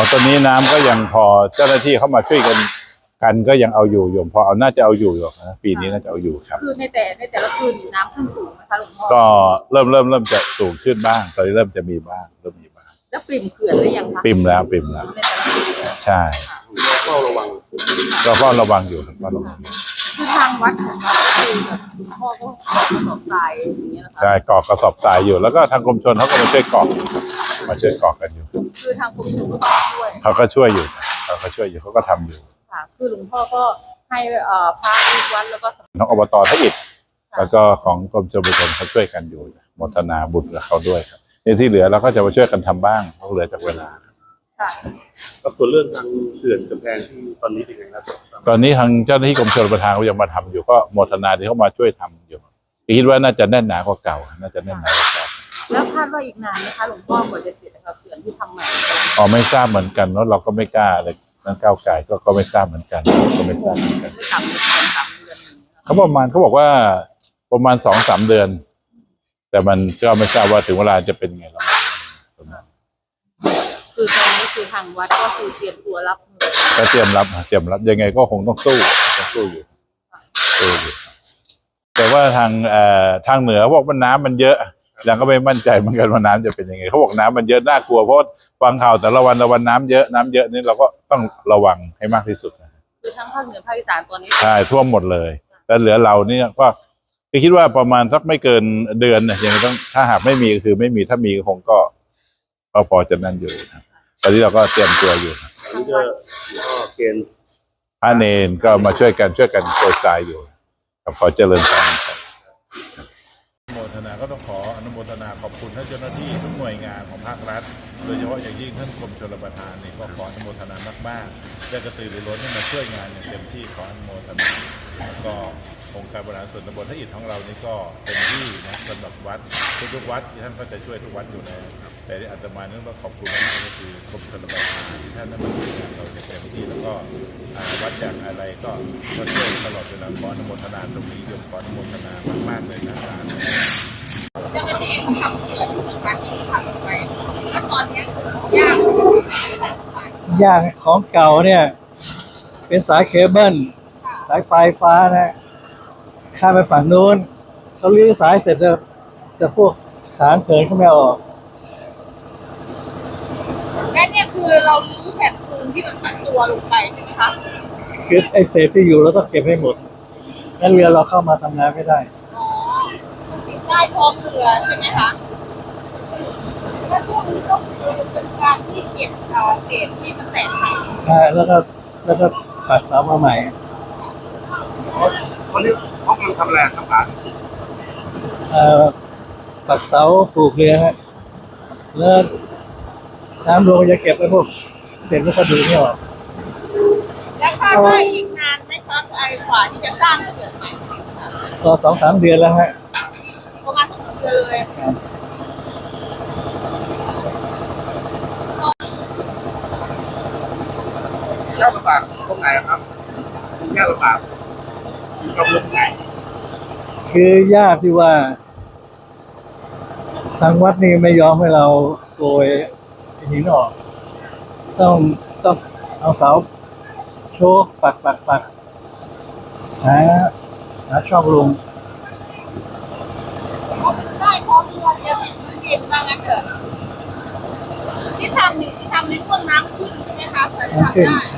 พอตอนนี้น้ำก็ยังพอเจ้าหน้าที่เข้ามาช่วยกันกันก็ยังเอาอยู่โยมพอเอาน่าจะเอาอยู่หรอกนะปีนี้น่าจะเอาอยู่ครับคือในแต่ในแต่ละคืนนี่น้ำขึ้นสูงนะคะหลวงพ่อก็เริ่มเริ่มเริ่มจะสูงขึ้นบ้าง ตอนนี้เริ่มจะมีบ้างเริ่มมีบ้างแล้วปริ่มเขื่อนหรือยังคะปิมแล้วปิมแล้วในแต่ละคืนใช่เฝ้าระวังก็เฝ้าระวังอยู่ครับเฝ้าระวังอยู่คือทางวัดของเราก็คือแบบหลวงพ่อก็ขอกระสอบทรายอย่างเงี้ยนะคะใช่กรอกกระสอบทรายอยู่แล้วก็ทางกรมชนเขาก็มาช่วยกรอก มาช่วยกรอกกันอยู่ คือทางกรมชลก็ต้องช่วยเขาก็ช่วยอยู่เขาก็ช่วยอยู่เขาก็ทำอยู่ค่ะคือหลวงพ่อก็ให้เอ่อพระลูกวัดแล้วก็ทั้งอบตท่าอิฐแล้วก็ของกรมชลประทานเขาช่วยกันอยู่โมทนาบุญกับเขาด้วยครับในที่เหลือเราก็จะมาช่วยกันทำบ้างเพราะเหลือจากเวลา ค่ะกับตัวเรื่องทางเขื่อนกำแพงที่ตอนนี้เป็นยังไงครับตอนนี้ทางเจ้าหน้าที่กรมชลประทานเขายังมาทำอยู่ก็โมทนาที่เขามาช่วยทำอยู่คิดว่าน่าจะแน่นหนากว่าเก่า น่าจะแน่นหนากว่าเก่า แล้วคาดว่าอีกนานไหมคะหลวงพ่อกว่าจะเสร็จนะคะเขื่อนที่ทำใหม่อ๋อไม่ทราบเหมือนกันเนาะเราก็ไม่กล้าเลยนั่นก้าวไก่ก็ก็ไม่ทราบเหมือนกัน ก็ไม่ทราบเหมือนกันจะทำในสองสามเดือนอย่างเงี้ยเขาประมาณเขาบอกว่าประมาณสองสามเดือน แต่มันก็ไม่ทราบว่าถึงเวลาจะเป็นไงแล้วคือตอนนี้คือทางวัดก็คือเตรียมตัวรับมือก็เตรียมรับเตรียมรับยังไงก็คงต้องสู้ต้องสู้อยู่สู้อยู่แต่ว่าทางเอ่อทางเหนือเขาบอกว่าน้ำมันเยอะ ยังก็ไม่มั่นใจเหมือนกันว่าน้ำจะเป็นยังไงเขาบอกน้ำมันเยอะน่ากลัวเพราะว่าฟังข่าวแต่ละวันละวันน้ำเยอะน้ำเยอะนี่เราก็ต้องระวังให้มากที่สุดนะคือทั้งภาคเหนือภาคอีสานตัวนี้ใช่ท่วมหมดเลยแล้วเหลือเราเนี่ยก็คิดว่าประมาณสักไม่เกินเดือนเนี่ยยังต้องถ้าหากไม่มีก็คือไม่มีถ้ามีก็คงก็ก็พอจะนั่นอยู่นะตอนนี้เราก็เตรียมตัวอยู่นะอันนี้ก็ก็เกณฑ์พระเนนก็มาช่วยกันช่วยกันโปรยทรายอยู่กับขอเจริญพรครับอนุโมทนาก็ต้องขออ นุโมทนาขอบคุณท่านเจ้าหน้าที่ทุกหน่วยงานของภาครัฐ โดยเฉพาะอย่างยิ่งท่านกรมชลประทานนี่ก็ขออนุโมทนามากๆได้กระตือรือร้นให้มาช่วยงานอย่างเต็มที่ขออนุโมทนาแล้วก็องค์การบริหารส่วนตำบลท่าอิฐของเรานี่ก็เต็มที่นะสำหรับวัดทุกๆวัดที่ท่านก็จะช่วยทุกวัดอยู่แล้วแต่ที่อาตมาเนี่ต้องขอบคุณมากก็คือกรมชลประทานที่ท่านได้มาช่วยงานเราอย่างเต็มที่แล้วก็วัดจากอะไรก็ช่วยตลอดเวลาขออนุโมทนาตรงนี้โยมขออนุโมทนามากๆเลยนะสาธุ เจ้าหน้าที่เขาทำเขื่อนเหมือนกันที่ทำไปแล้วตอนเนี้ยยากเลยอย่างของเก่าเนี่ย เป็นสายเคเบิลสายไฟฟ้านะข้ามไปฝั่งนู้นเขาลื้อสายเสร็จแล้วแต่พวกฐานเขินเขาไม่เอาออกและเนี่ยคือเรารู้แผ่นปูนที่มันตัดตัวลงไปใช่ไหมคะคือไอ้เศษที่อยู่เราต้องเก็บให้หมดงั้นเรือเราเข้ามาทำงานไม่ได้ อ๋อมันติดใต้ท้องเรือใช่ไหมคะและพวกนี้ก็คือเป็นการที่เก็บเอาเศษที่มันแตกหักอ่าแล้วก็แล้วก็ปักเสามาใหม่เขาเรียกเขากำลังทำอะไรครับอาร์ตเอ่อปักเสาปลูกเรือฮะแล้วน้ำลงจะเก็บไว้พวกเศษวัสดุนี่ออกและคาดว่าอีกนานไหมคะไอ้กว่าที่จะสร้างเขื่อนใหม่คะก็สองสามเดือนแล้วฮะ เดือนเลยยากลำบากตรงไหนครับยากลำบากอยู่กับลมไหนคือยากที่ว่า ทางวัดนี่ไม่ยอมให้เราโกยหินออก ต้องต้องเอาเสาโชกปักปักปักหาหาช่องลง ได้ท้องเรือเดียวเห็นพื้นดิน ว่างั้นเถอะที่ทำนี่ที่ทำในช่วงน้ำขึ้นใช่ไหมคะถึงจะทำได้